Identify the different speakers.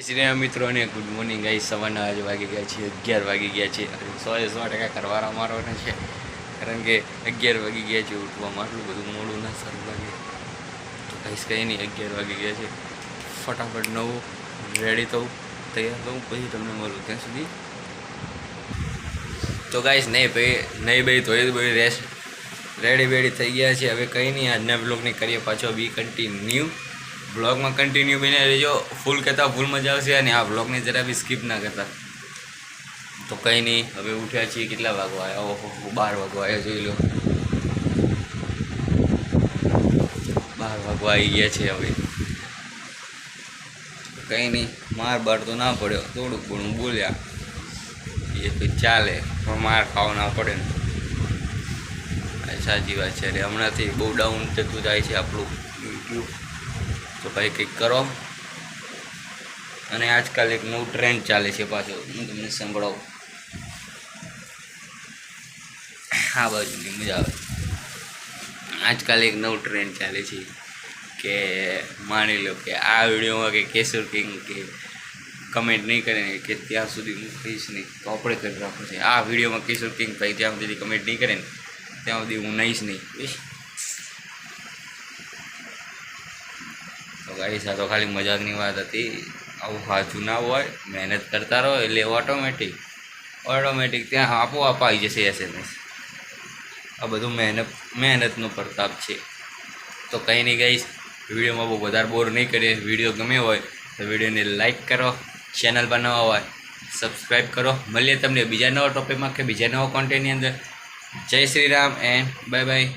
Speaker 1: શ્રી મિત્રો અને good morning ગાઈ સવારના આજે વાગી ગયા છે અગિયાર વાગી ગયા છે. સો એ સો ટકા કરવાના અમારો છે. કારણ કે અગિયાર વાગી ગયા છે ઉઠવામાં. આટલું બધું મોડું ના સારું લાગે. તો કહીશ કંઈ નહીં, અગિયાર વાગી ગયા છે. ફટાફટ નવું રેડી થવું, તૈયાર થવું, પછી તમને મળું ત્યાં સુધી. તો ગાઈશ નહીં ભાઈ નહીં ભાઈ, તો એ ભાઈ રેસ્ટ રેડી બેડી થઈ ગયા છે. હવે કંઈ નહીં, આજના બ્લોગને કરીએ પાછો. બી કન્ટિન્યુ બ્લોગમાં કન્ટિન્યુ બને રહેજો. ફૂલ કહેતા ફૂલ મજા આવશે અને આ બ્લોગને જરા બી સ્કીપ ના કરતા. તો કંઈ નહીં, હવે ઉઠ્યા છીએ. કેટલા વાગવા આવ્યા? ઓહો બાર વાગવા આવ્યા જોઈ લો. બાર વાગવા આવી ગયા છે હવે. કંઈ નહીં, માર બાર તો ના પડ્યો. થોડુંક ઘણું બોલ્યા. એ તો ચાલે, પણ માર ખાવા ના પડે ને. સાચી વાત છે. અરે હમણાંથી બહુ ડાઉન થતું જાય છે આપણું યુટ્યુબ તો ભાઈ કંઈક કરો. અને આજકાલ એક નવું ટ્રેન્ડ ચાલે છે પાછો, હું તમને સંભળાવું. આ બાજુની મજા આવે. આજકાલ એક નવું ટ્રેન્ડ ચાલે છે કે માની લો કે આ વિડીયોમાં કે કેશોર કિંગ કે કમેન્ટ નહીં કરે ને કે ત્યાં સુધી હું કહીશ નહીં, તો આપણે કરી રાખવું છે. આ વિડીયોમાં કિશોર કિંગ ભાઈ, જ્યાં સુધી કમેન્ટ નહીં કરે ને, ત્યાં સુધી હું નહીશ નહીં તો ગાઈસ આ ખાલી મજાકની વાત હતી. આવું સાચું ના હોય, મહેનત કરતા રહો એટલે ઓટોમેટિક ઓટોમેટિક ત્યાં આપોઆપ આવી જશે એસએમએસ આ બધું મહેનત, મહેનતનો પ્રતાપ છે. તો કંઈ નહીં ગઈશ વિડીયોમાં બહુ વધારે બોર નહીં કરીએ. વીડિયો ગમે હોય તો વિડીયોને લાઇક કરો ચેનલ બનાવવા હોય સબસ્ક્રાઈબ કરો. મળીએ તમને બીજા નવા ટોપિકમાં કે બીજા નવા કોન્ટેન્ટની અંદર. જય Shri Ram and bye bye